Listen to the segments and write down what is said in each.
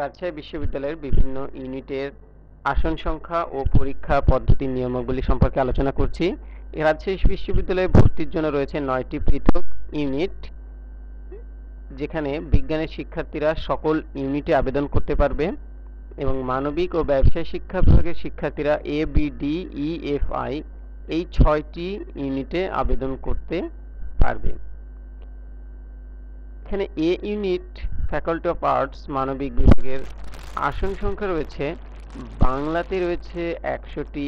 রাজশাহী বিশ্ববিদ্যালয়ের বিভিন্ন ইউনিটের আসন সংখ্যা ও পরীক্ষা পদ্ধতির নিয়মাবলী সম্পর্কে আলোচনা করছি। রাজশাহী বিশ্ববিদ্যালয়ে ভর্তির জন্য রয়েছে নয়টি পৃথক ইউনিট, যেখানে বিজ্ঞানের শিক্ষার্থীরা সকল ইউনিটে আবেদন করতে পারবে এবং মানবিক ও ব্যবসায় শিক্ষা বিভাগের শিক্ষার্থীরা A B D E F I এই ছয়টি ইউনিটে আবেদন করতে পারবে। এখানে A unit faculty of arts মানবিক বিভাগের আসন সংখ্যা রয়েছে, বাংলাতে রয়েছে একশোটি,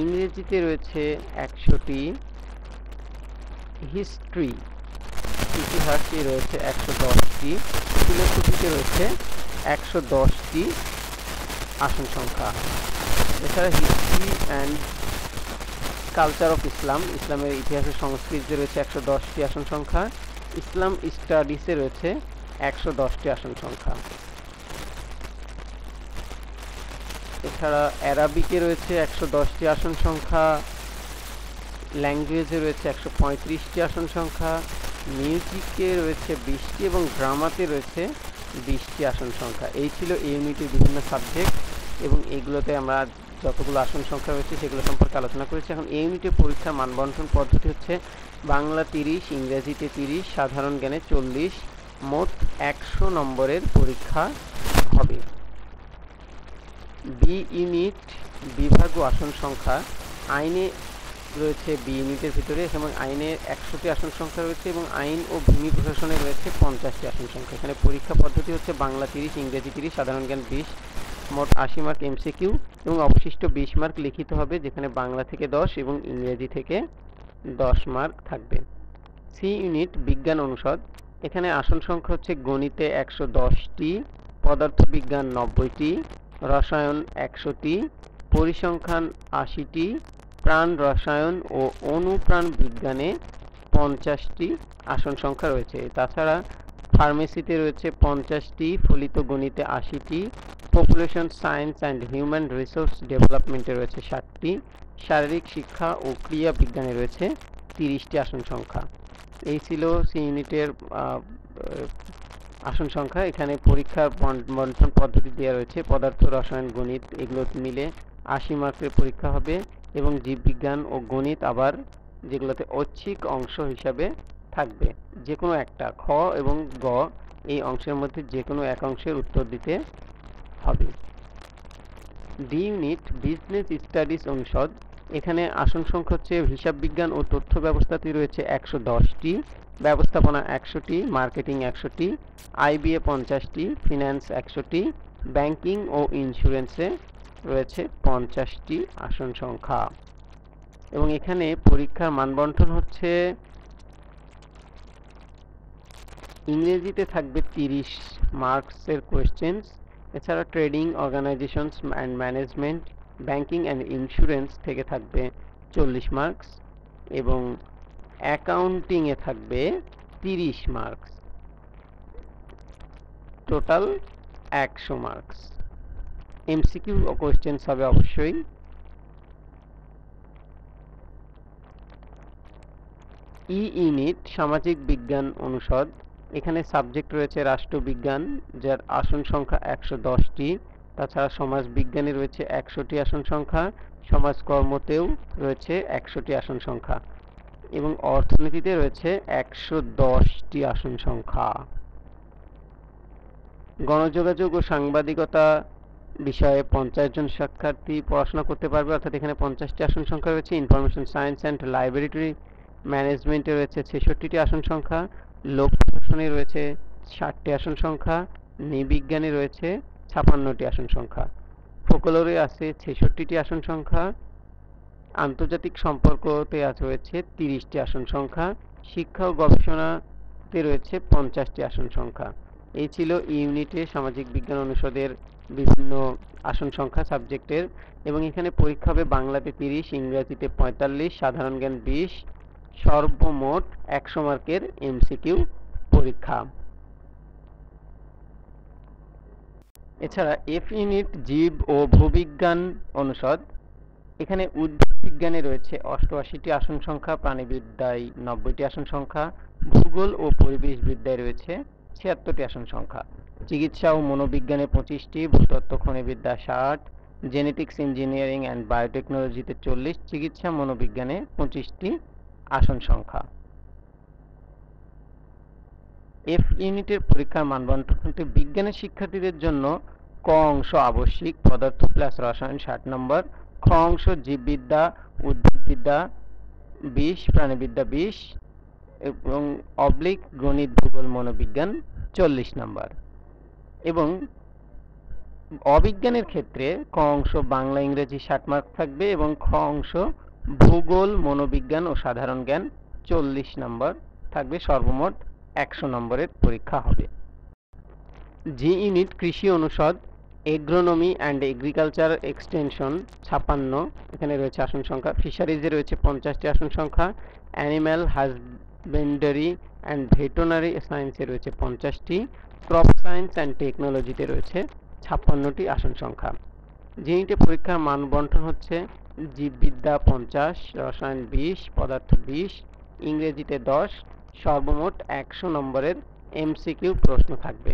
ইংরেজিতে রয়েছে একশোটি হিস্ট্রি ইতিহাসে রয়েছে একশো দশটি ফিলোসফিতে রয়েছে একশো দশটি আসন সংখ্যা। এছাড়া history and culture of Islam ইসলামের ইতিহাসের সংস্কৃতিতে রয়েছে একশো দশটি আসন সংখ্যা ইসলাম স্টাডিসে রয়েছে একশো দশটি আসন সংখ্যা। এছাড়া অ্যারাবিকে রয়েছে একশো দশটি আসন সংখ্যা, ল্যাঙ্গুয়েজে রয়েছে একশো পঁয়ত্রিশটি আসন সংখ্যা, মিউজিকে রয়েছে বিশটি এবং ড্রামাতে রয়েছে বিশটি আসন সংখ্যা। এই ছিল এই ইউনিটের বিভিন্ন সাবজেক্ট এবং এগুলোতে আমরা যতগুলো আসন সংখ্যা রয়েছে সেগুলো সম্পর্কে আলোচনা করেছি। এখন এই ইউনিটের পরীক্ষার মানবন্টন পদ্ধতি হচ্ছে বাংলা তিরিশ, ইংরেজিতে তিরিশ, সাধারণ জ্ঞানে চল্লিশ মোট একশো নম্বরের পরীক্ষা হবে। বি ইউনিট বিভাগ ও আসন সংখ্যা। আইনে রয়েছে বি ইউনিটের ভিতরে এবং আইনে একশোটি আসন সংখ্যা রয়েছে এবং আইন ও ভূমি প্রশাসনে রয়েছে পঞ্চাশটি আসন সংখ্যা। এখানে পরীক্ষা পদ্ধতি হচ্ছে বাংলা তিরিশ, ইংরেজি তিরিশ, সাধারণ জ্ঞান বিশ, মোট আশি মার্ক এমসিকিউ এবং অবশিষ্ট বিশ মার্ক লিখিত হবে যেখানে বাংলা থেকে দশ এবং ইংরেজি থেকে দশ মার্ক থাকবে। সি ইউনিট বিজ্ঞান অনুষদ। এখানে আসন সংখ্যা হচ্ছে গণিতে একশো দশটি, পদার্থবিজ্ঞান নব্বইটি, রসায়ন একশোটি, পরিসংখ্যান আশিটি, প্রাণ রসায়ন ও অনুপ্রাণ বিজ্ঞানে পঞ্চাশটি আসন সংখ্যা রয়েছে। তাছাড়া ফার্মেসিতে রয়েছে পঞ্চাশটি, ফলিত গণিতে আশিটি, population science and human resource ডেভেলপমেন্টে রয়েছে ষাটটি, শারীরিক শিক্ষা ও ক্রিয়া বিজ্ঞানে রয়েছে তিরিশটি আসন সংখ্যা। এই ছিল সি ইউনিটের আসন সংখ্যা। এখানে পরীক্ষার বন্টন পদ্ধতি দেওয়া রয়েছে। পদার্থ, রসায়ন, গণিত এগুলো মিলে আশি মার্কের পরীক্ষা হবে এবং জীববিজ্ঞান ও গণিত আবার যেগুলোতে ঐচ্ছিক অংশ হিসাবে থাকবে। যে কোনো একটা, খ এবং গ এই অংশের মধ্যে যে কোনো এক অংশের উত্তর দিতে হবে। ডি ইউনিট, বিজনেস স্টাডিজ অনুষদ এখানে আসন সংখ্যা হচ্ছে হিসাব বিজ্ঞান ও তথ্য ব্যবস্থাতে রয়েছে একশো দশটি, ব্যবস্থাপনা একশোটি, মার্কেটিং একশোটি, আইবিএ পঞ্চাশটি, ফিন্যান্স একশোটি, ব্যাংকিং ও ইন্স্যুরেন্সে রয়েছে পঞ্চাশটি আসন সংখ্যা। এবং এখানে পরীক্ষার মানবন্টন হচ্ছে ইংরেজিতে থাকবে তিরিশ মার্কসের কোয়েশ্চেন্স, এছাড়া trading, organizations and management banking and insurance থেকে থাকবে চল্লিশ মার্কস এবং অ্যাকাউন্টিংয়ে থাকবে তিরিশ মার্কস। টোটাল একশো মার্কস। এমসিকিউ কোয়েশ্চেন্স হবে অবশ্যই। ই ইউনিট সামাজিক বিজ্ঞান অনুষদ। এখানে সাবজেক্ট রয়েছে রাষ্ট্রবিজ্ঞান, যার আসন সংখ্যা একশো দশটি। তাছাড়া সমাজ বিজ্ঞানে রয়েছে একশোটি আসন সংখ্যা, সমাজকর্মতেও রয়েছে একশোটি আসন সংখ্যা এবং অর্থনীতিতে রয়েছে একশো দশটি আসন সংখ্যা। গণযোগাযোগ ও সাংবাদিকতা বিষয়ে পঞ্চাশ জন শিক্ষার্থী পড়াশোনা করতে পারবে, অর্থাৎ এখানে পঞ্চাশটি আসন সংখ্যা রয়েছে। ইনফরমেশন সায়েন্স অ্যান্ড লাইব্রেরি ম্যানেজমেন্টে রয়েছে ছেষট্টিটি আসন সংখ্যা, লোক প্রশাসনে রয়েছে ষাটটি আসন সংখ্যা, নৃবিজ্ঞানে রয়েছে ছাপান্নটি আসন সংখ্যা। ফোকলোরে আছে ছেষট্টিটি আসন সংখ্যা। আন্তর্জাতিক সম্পর্কতে আছে রয়েছে তিরিশটি আসন সংখ্যা। শিক্ষা ও গবেষণাতে রয়েছে পঞ্চাশটি আসন সংখ্যা। এই ছিল ইউনিটে সামাজিক বিজ্ঞান অনুষদের বিভিন্ন আসন সংখ্যা সাবজেক্টের এবং এখানে পরীক্ষা হবে বাংলাতে তিরিশ, ইংরেজিতে পঁয়তাল্লিশ, সাধারণ জ্ঞান বিশ, সর্বমোট একশো মার্কের এমসিকিউ পরীক্ষা। এছাড়া এফ ইউনিট জীব ও ভূবিজ্ঞান অনুষদ, এখানে উদ্ভিদ বিজ্ঞানে রয়েছে অষ্টআশিটি আসন সংখ্যা, প্রাণীবিদ্যায় নব্বইটি আসন সংখ্যা, ভূগোল ও পরিবেশ বিদ্যায় রয়েছে ছিয়াত্তরটি আসন সংখ্যা। চিকিৎসা ও মনোবিজ্ঞানে পঁচিশটি, ভূতত্ত্ব, খনিবিদ্যা ষাট, জেনেটিক্স, ইঞ্জিনিয়ারিং অ্যান্ড বায়োটেকনোলজিতে চল্লিশ, চিকিৎসা মনোবিজ্ঞানে পঁচিশটি আসন সংখ্যা। এফ ইউনিটের পরীক্ষার মানবন্টন হতে বিজ্ঞানের শিক্ষার্থীদের জন্য ক অংশ আবশ্যিক পদার্থ প্লাস রসায়ন ষাট নম্বর খ অংশ জীববিদ্যা, উদ্ভিদবিদ্যা বিশ প্রাণীবিদ্যা বিশ এবং অবলিক গণিত ভূগোল মনোবিজ্ঞান চল্লিশ নম্বর এবং অবিজ্ঞানের ক্ষেত্রে ক অংশ বাংলা ইংরেজি ষাট মার্ক থাকবে এবং খ অংশ ভূগোল মনোবিজ্ঞান ও সাধারণ জ্ঞান চল্লিশ নম্বর থাকবে, সর্বমোট একশো নম্বরের পরীক্ষা হবে। জি ইউনিট কৃষি অনুষদ এগ্রোনমি অ্যান্ড এগ্রিকালচার এক্সটেনশন ছাপান্ন এখানে রয়েছে আসন সংখ্যা। ফিশারিজে রয়েছে পঞ্চাশটি আসন সংখ্যা। অ্যানিম্যাল হাজবেন্ডারি অ্যান্ড ভেটেনারি সায়েন্সে রয়েছে পঞ্চাশটি। ক্রপ সায়েন্স অ্যান্ড টেকনোলজিতে রয়েছে ছাপ্পান্নটি আসন সংখ্যা। যে পরীক্ষার মান বন্টন হচ্ছে জীববিদ্যা পঞ্চাশ, রসায়ন বিশ, পদার্থ বিশ, ইংরেজিতে দশ, সর্বমোট একশো নম্বরের এমসিকিউ প্রশ্ন থাকবে।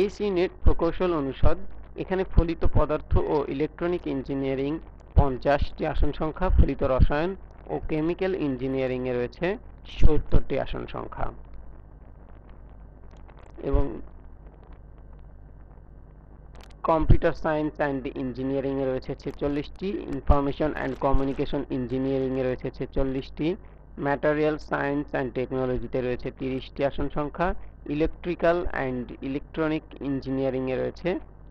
এইচ ইউনিট প্রকৌশল অনুষদ এখানে ফলিত পদার্থ ও ইলেকট্রনিক ইঞ্জিনিয়ারিং পঞ্চাশটি আসন সংখ্যা, ফলিত রসায়ন ও কেমিক্যাল ইঞ্জিনিয়ারিংয়ে রয়েছে সত্তরটি আসন সংখ্যা। এবং কম্পিউটার সায়েন্স অ্যান্ড ইঞ্জিনিয়ারিংয়ে রয়েছে ছেচল্লিশটি ইনফরমেশন অ্যান্ড কমিউনিকেশন ইঞ্জিনিয়ারিংয়ে রয়েছে ছেচল্লিশটি ম্যাটেরিয়াল সায়েন্স অ্যান্ড টেকনোলজিতে রয়েছে তিরিশটি আসন সংখ্যা ইলেকট্রিক্যাল অ্যান্ড ইলেকট্রনিক ইঞ্জিনিয়ারিংয়ে রয়েছে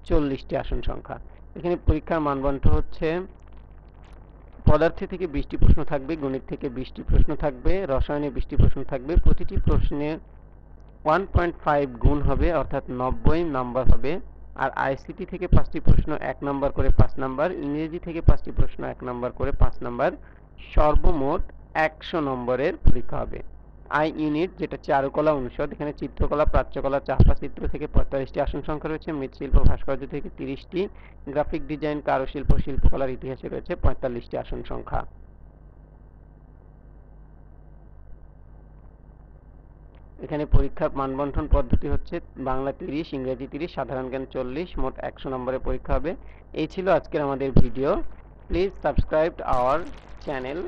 চল্লিশটি আসন সংখ্যা। এখানে পরীক্ষার মানবন্ঠ হচ্ছে, পদার্থে থেকে বিশটি প্রশ্ন থাকবে, গণিত থেকে বিশটি প্রশ্ন থাকবে, রসায়নে বিশটি প্রশ্ন থাকবে, প্রতিটি প্রশ্নে ওয়ান পয়েন্ট ফাইভ গুণ হবে, অর্থাৎ নব্বই নাম্বার হবে, আর আইসিটি থেকে পাঁচটি প্রশ্ন এক নাম্বার করে পাঁচ নাম্বার, ইংরেজি থেকে পাঁচটি প্রশ্ন এক নাম্বার করে পাঁচ নাম্বার, সর্বমোট একশো নম্বরের পরীক্ষা হবে। আই ইউনিট, যেটা চারুকলা অনুষদ, এখানে চিত্রকলা, প্রাচ্যকলা, চাপা চিত্র থেকে পঁয়তাল্লিশটি আসন সংখ্যা রয়েছে, মৃৎশিল্প ভাস্কর্য থেকে তিরিশটি, গ্রাফিক ডিজাইন, কারুশিল্প, শিল্পকলার ইতিহাসে রয়েছে পঁয়তাল্লিশটি আসন সংখ্যা। এখানে পরীক্ষার মানবন্ঠন পদ্ধতি হচ্ছে, বাংলা তিরিশ, ইংরেজি তিরিশ, সাধারণ জ্ঞান চল্লিশ, মোট একশো নম্বরের পরীক্ষা হবে। এই ছিল আজকের আমাদের video. Please subscribe our channel